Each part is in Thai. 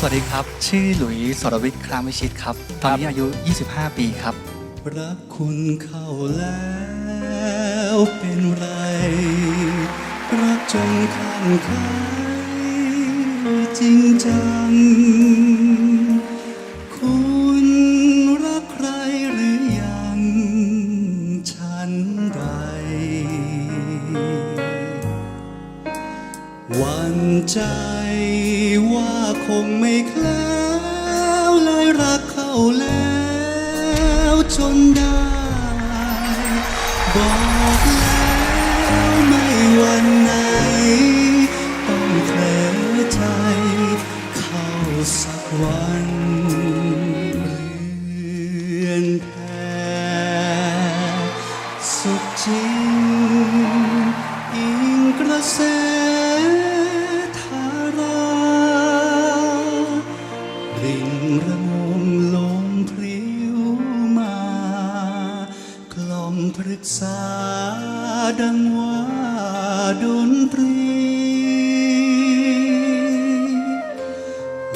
สวัสดีครับ ชื่อหลุยสรวิทย์ครามวิชิตครับ ตอนนี้อายุ 25 ปีครับ รักคุณเข้าแล้วเป็นไร รักจนข้างใครจริงจัง คุณรักใครหรือยัง ฉันใด วันใจ คงไม่แคล้า กล่อมปรึกษาดังว่าดนตรี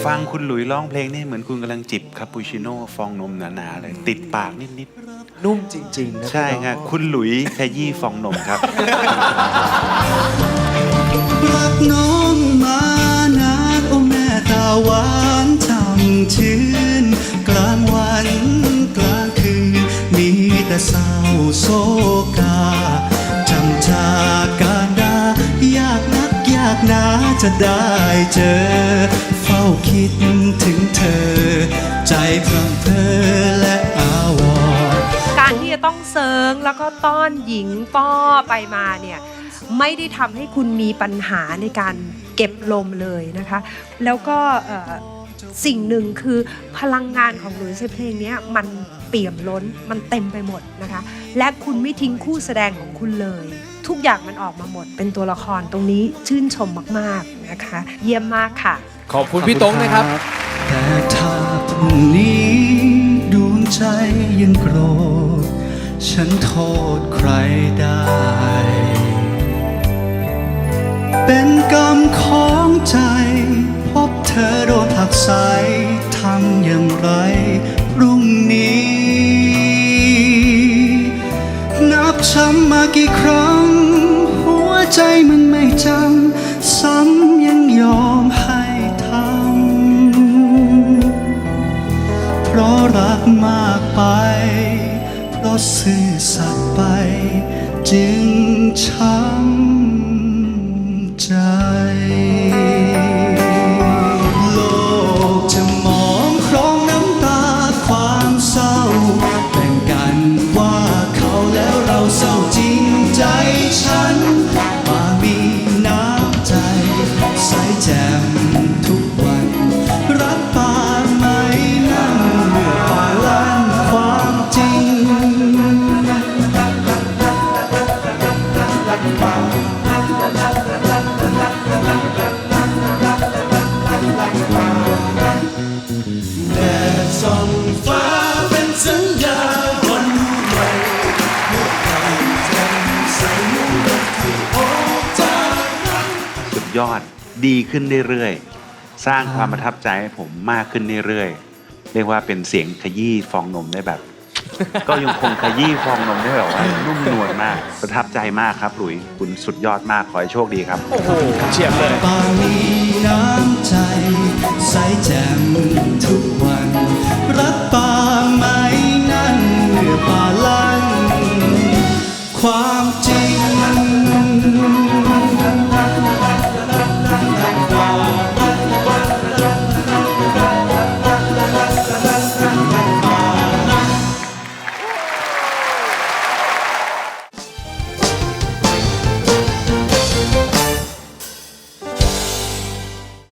ฟังคุณหลุยร้องเพลงนี่เหมือนคุณกำลังจิบคาปูชิโน่ฟองนมหนาๆเลยติดปากนิดนุ่มจริงๆนะๆ ใช่พี่น้องครับคุณหลุยขยี้ฟองนมครับ รักน้องมานานโอ้แม่ตาหวานช่ำชื่ เศร้าโศกาจำจากการดายากนักยากนาจะได้เจอ เฝ้าคิดถึงเธอ ใจพร่ำเพอและอาวรการที่จะต้องเซิงแล้วก็ต้อนหญิงป้อไปมาเนี่ยไม่ได้ทำให้คุณมีปัญหาในการเก็บลมเลยนะคะ แล้วก็สิ่งหนึ่งคือพลังงานของหลุยส์เพลงนี้มัน เปี่ยมล้นมันเต็มไปหมดนะคะ และคุณไม่ทิ้งคู่แสดงของคุณเลย ทุกอย่างมันออกมาหมด เป็นตัวละครตรงนี้ชื่นชมมากๆนะคะ เยี่ยมมากค่ะ ขอบคุณพี่ตงนะครับแต่ถ้าพรุ่งนี้ดวงใจยังโกรธ ฉันโทษใครได้ เป็นกรรมของใจ พบเธอโดนผลักใสทำอย่างไร มากี่ครั้ง หัวใจมันไม่จำซ้ำยังยอมให้ทำเพราะรักมากไป เพราะซื่อสัตย์ไป จึงช้ำใจ แดดส่องฟ้าเป็นสัญญาวันใหม่เมื่อใครแจ่มใสเหมือนนกที่ออกจากรังสุดยอดดีขึ้นเรื่อยๆ สร้างความประทับใจให้ผมมากขึ้นเรื่อยๆ เรียกว่าเป็นเสียงขยี้ฟองนมได้แบบ ก็ยังคงขยี้ฟองนมได้แบบว่านุ่มนวลมาก ประทับใจมากครับหลุยคุณสุดยอดมากขอให้โชคดีครับ โอ้โหเฉียบเลยป่านี้ ใสแจ่มทุกวัน รักปา